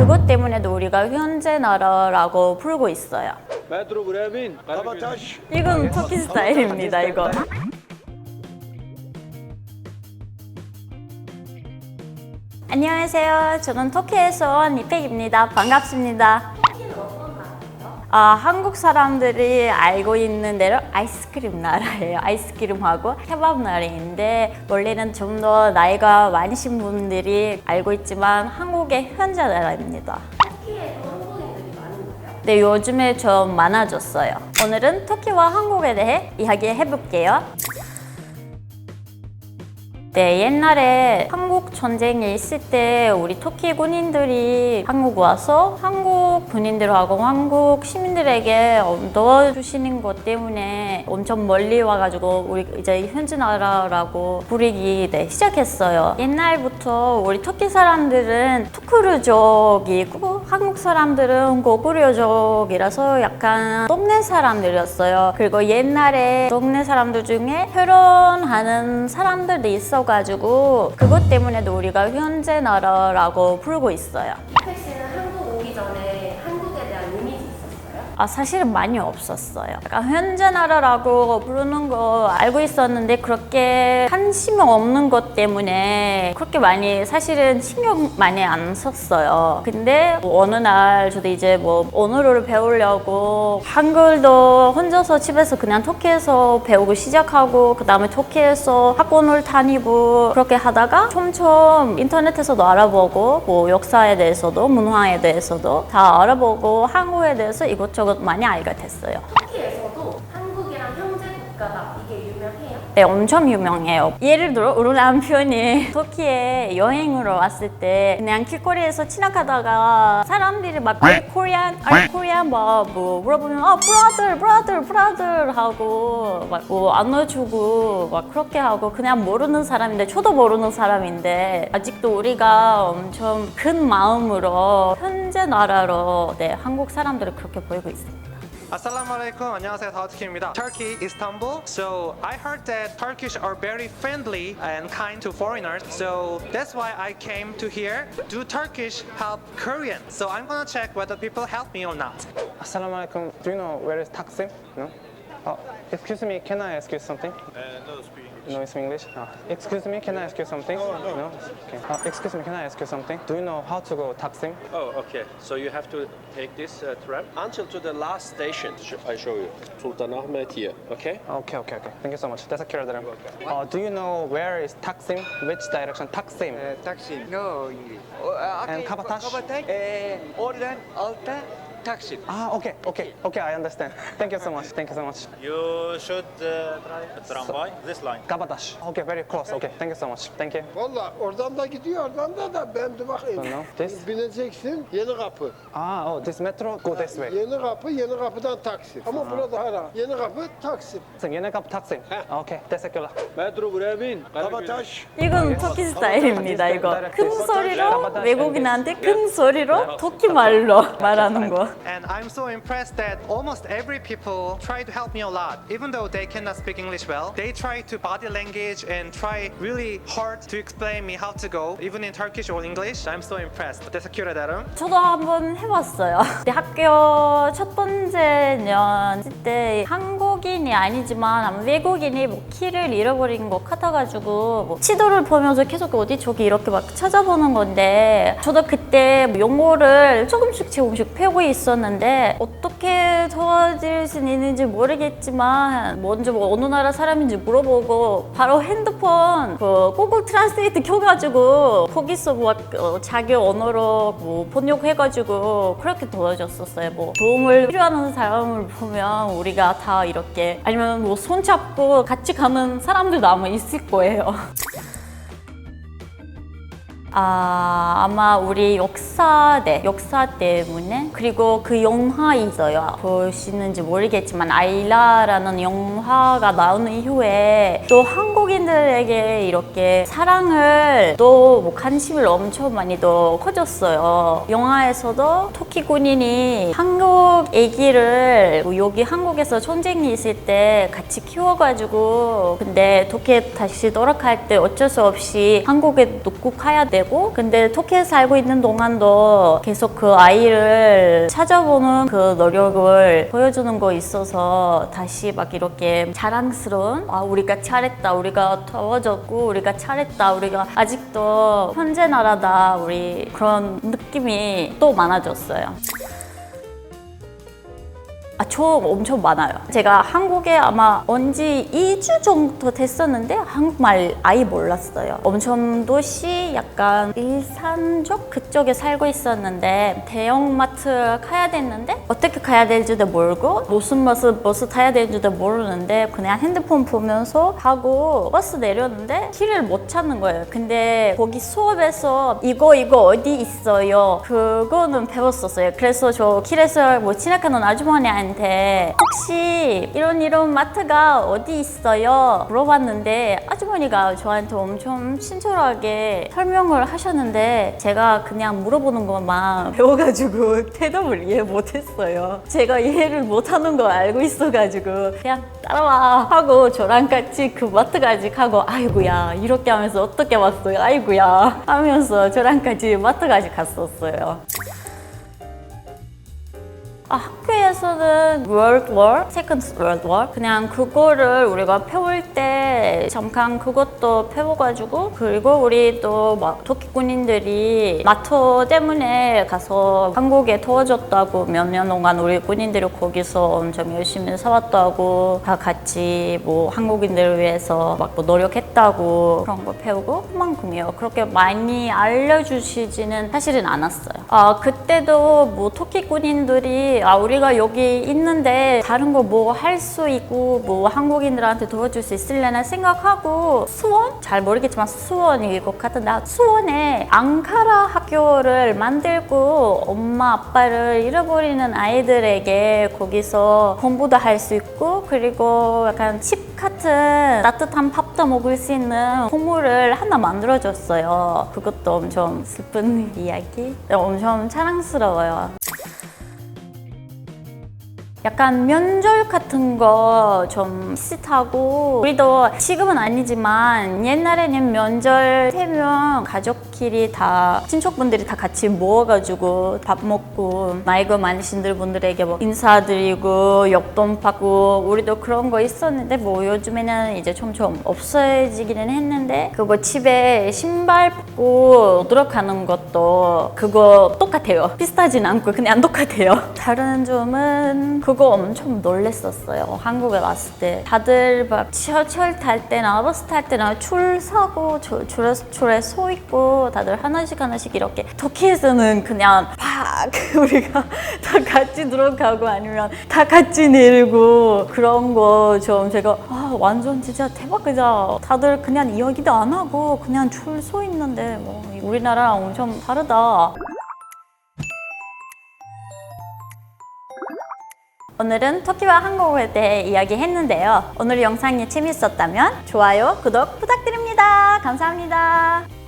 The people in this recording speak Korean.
그것 때문에도 우리가 현재 나라라고 부르고 있어요. 이건 터키 스타일입니다, 이거. 안녕하세요. 저는 터키에서 온 이팩입니다. 반갑습니다. 아, 한국 사람들이 알고 있는 대로 아이스크림 나라예요. 아이스크림하고 케밥 나라인데 원래는 좀 더 나이가 많으신 분들이 알고 있지만 한국의 현재 나라입니다. 네, 요즘에 좀 많아졌어요. 오늘은 터키와 한국에 대해 이야기해 볼게요. 네, 옛날에 한국 전쟁이 있을 때 우리 터키 군인들이 한국 와서 한국 군인들하고 한국 시민들에게 넣어주시는 것 때문에 엄청 멀리 와가지고 우리 이제 현지 나라라고 부르기 네, 시작했어요. 옛날부터 우리 터키 사람들은 투크르족이고 한국 사람들은 고구려족이라서 약간 동네 사람들이었어요. 그리고 옛날에 동네 사람들 중에 결혼하는 사람들도 있어 가지고 그것 때문에도 우리가 현재 나라라고 부르고 있어요. 팩 씨는 한국 오기 전에 한국에 대한 이미지 있었어요? 아 사실은 많이 없었어요. 약간 현재 나라라고 부르는 거 알고 있었는데 그렇게 관심이 없는 것 때문에 그렇게 많이 사실은 신경 많이 안 썼어요. 근데 뭐 어느 날 저도 이제 뭐 언어를 배우려고 한글도 혼자서 집에서 그냥 터키에서 배우고 시작하고 그 다음에 터키에서 학원을 다니고 그렇게 하다가 점점 인터넷에서도 알아보고 뭐 역사에 대해서도 문화에 대해서도 다 알아보고 한국에 대해서 이것저것 많이 알게 됐어요. 터키에서도 한국이랑 형제 국가다 이게 네, 엄청 유명해요. 예를 들어 우리 남편이 터키에 여행으로 왔을 때 그냥 길거리에서 지나가다가 사람들이 막 코리안, 아 코리안 막뭐 물어보면 아 브라들, 브라들, 브라들 하고 막뭐 안아주고 막 그렇게 하고 그냥 모르는 사람인데 저도 모르는 사람인데 아직도 우리가 엄청 큰 마음으로 현재 나라로 네 한국 사람들을 그렇게 보이고 있습니 다. Assalamualaikum. 안녕하세요. 다우트키입니다. Turkey, Istanbul. So I heard that Turkish are very friendly and kind to foreigners. So that's why I came to here. Do Turkish help Korean? So I'm gonna check whether people help me or not. Assalamualaikum. Do you know where is Taksim? No. Oh, excuse me. Can I ask you something? no speak No, it's English. Uh, excuse me. Can I ask you something? No. Okay. Uh, excuse me. Can I ask you something? Do you know how to go Taksim? Oh, okay. So you have to take this uh, tram until to the last station. I show you. Sultanahmet here. Okay? Okay, okay, okay. Thank you so much. That's a clear that uh, Do you know where is Taksim? Which direction? Taksim. Ee, Taksim. No English. O, e, And okay, Kabataş? Kabataş. Ee, oradan alta Taksim. Ah, okay, okay, okay. I understand. Thank you so much. Thank you so much. You should uh, try a tramway, this line. Kabataş. Okay, very close. Okay, thank you so much. Thank you. Valla oradan da gidiyor, oradan da da ben de bakayım. Don't know. This? Bineceksin yeni kapı. Ah, oh, this metro go this way. Yeni kapı, yeni kapıdan taksi. Ama burada hala yeni kapı Taksim. Taksim. Yeni kapı Taksim. Okay, teşekkürler. Metro Bremen, Kabataş. 이건 터키 스타일입니다. 이거 큰 소리로 외국인한테 큰 소리로 터키 말로 말하는 거. And I'm so impressed that almost every people try to help me a lot. Even though they cannot speak English well, they try to body language and try really hard to explain me how to go, even in Turkish or English. I'm so impressed. teşekkür ederim. 저도 한번 해봤어요. 그때 학교 첫 번째 년 때 한국 인이 아니지만 외국인이 뭐 키를 잃어버린 것 같아가지고 뭐 지도를 보면서 계속 어디 저기 이렇게 막 찾아보는 건데 저도 그때 뭐 영어를 조금씩 조금씩 배우고 있었는데 어떻게 도와줄 수 있는지 모르겠지만 먼저 뭐 어느 나라 사람인지 물어보고 바로 핸드폰 그 구글 트랜스레이트 켜가지고 거기서 뭐 어, 자기 언어로 뭐 번역해가지고 그렇게 도와줬었어요. 뭐 도움을 필요하는 사람을 보면 우리가 다 이렇게 아니면 뭐 손잡고 같이 가는 사람들도 아마 있을 거예요. 아, 아마 우리 역사대, 역사 때문에 그리고 그 영화 있어요. 보시는지 모르겠지만 아이라라는 영화가 나온 이후에 또 한국인들에게 이렇게 사랑을 또 뭐 관심을 엄청 많이 더 커졌어요. 영화에서도 터키 군인이 한국 애기를 뭐 여기 한국에서 전쟁이 있을 때 같이 키워가지고 근데 터키에 다시 돌아갈 때 어쩔 수 없이 한국에 놓고 가야 돼요. 되고 근데 터키에 살고 있는 동안도 계속 그 아이를 찾아보는 그 노력을 보여주는 거 있어서 다시 막 이렇게 자랑스러운 아 우리가 잘했다 우리가 더워졌고 우리가 잘했다 우리가 아직도 현재 나라다 우리 그런 느낌이 또 많아졌어요. 아, 저 엄청 많아요. 제가 한국에 아마 온 지 2주 정도 됐었는데 한국말 아예 몰랐어요. 엄청 도시 약간 일산족 그쪽에 살고 있었는데 대형마트 가야 됐는데 어떻게 가야 될지도 모르고 무슨 버스 버스 타야 될지도 모르는데 그냥 핸드폰 보면서 가고 버스 내렸는데 길을 못 찾는 거예요. 근데 거기 수업에서 이거 이거 어디 있어요? 그거는 배웠었어요. 그래서 저 길에서 뭐 지나가는 아주머니한테 혹시 이런 이런 마트가 어디 있어요? 물어봤는데 아주머니가 저한테 엄청 친절하게 설명을 하셨는데 제가 그냥 물어보는 것만 배워가지고 대답을 이해 못했어요. 제가 이해를 못하는 거 알고 있어가지고 그냥 따라와 하고 저랑 같이 그 마트까지 가고 아이고야 이렇게 하면서 어떻게 왔어요? 아이고야 하면서 저랑 같이 마트까지 갔었어요. 아, 학교에서는 World War, Second World War 그냥 그거를 우리가 배울 때 잠깐 그것도 배워가지고 그리고 우리 또막 터키 군인들이 마토 때문에 가서 한국에 도와줬다고 몇 년 동안 우리 군인들이 거기서 엄청 열심히 살았다고 다 같이 뭐 한국인들을 위해서 막 뭐 노력했다고 그런 거 배우고 그만큼이요. 그렇게 많이 알려주시지는 사실은 않았어요. 아 그때도 뭐 터키 군인들이 아 우리가 여기 있는데 다른 거 뭐 할 수 있고 뭐 한국인들한테 도와줄 수 있을려나 생각하고 수원 잘 모르겠지만 수원일 것 같은데 아, 수원에 앙카라 학교를 만들고 엄마 아빠를 잃어버리는 아이들에게 거기서 공부도 할 수 있고 그리고 약간 집 같은 따뜻한 밥도 먹을 수 있는 건물을 하나 만들어줬어요. 그것도 엄청 슬픈 이야기. 엄청 자랑스러워요. 약간 면접 같은 거 좀 비슷하고 우리도 지금은 아니지만 옛날에는 면접 세면 가족끼리 다 친척분들이 다 같이 모아가지고 밥 먹고 나이가 많으신 분들에게 뭐 인사드리고 용돈 받고 우리도 그런 거 있었는데 뭐 요즘에는 이제 점점 없어지기는 했는데 그거 집에 신발 벗고 들어가는 것도 그거 똑같아요. 비슷하진 않고 그냥 똑같아요. 다른 점은 그거 엄청 놀랬었어요. 한국에 왔을 때. 다들 막 지하철 탈 때나 버스 탈 때나 줄 서고 줄- 줄에, 줄에 서 있고 다들 하나씩 하나씩 이렇게 터키에서는 그냥 팍 우리가 다 같이 들어가고 아니면 다 같이 내리고 그런 거 좀 제가 아, 완전 진짜 대박이다 다들 그냥 이야기도 안 하고 그냥 줄 서 있는데 뭐 우리나라랑 엄청 다르다 오늘은 터키와 한국에 대해 이야기했는데요. 오늘 영상이 재밌었다면 좋아요, 구독 부탁드립니다. 감사합니다.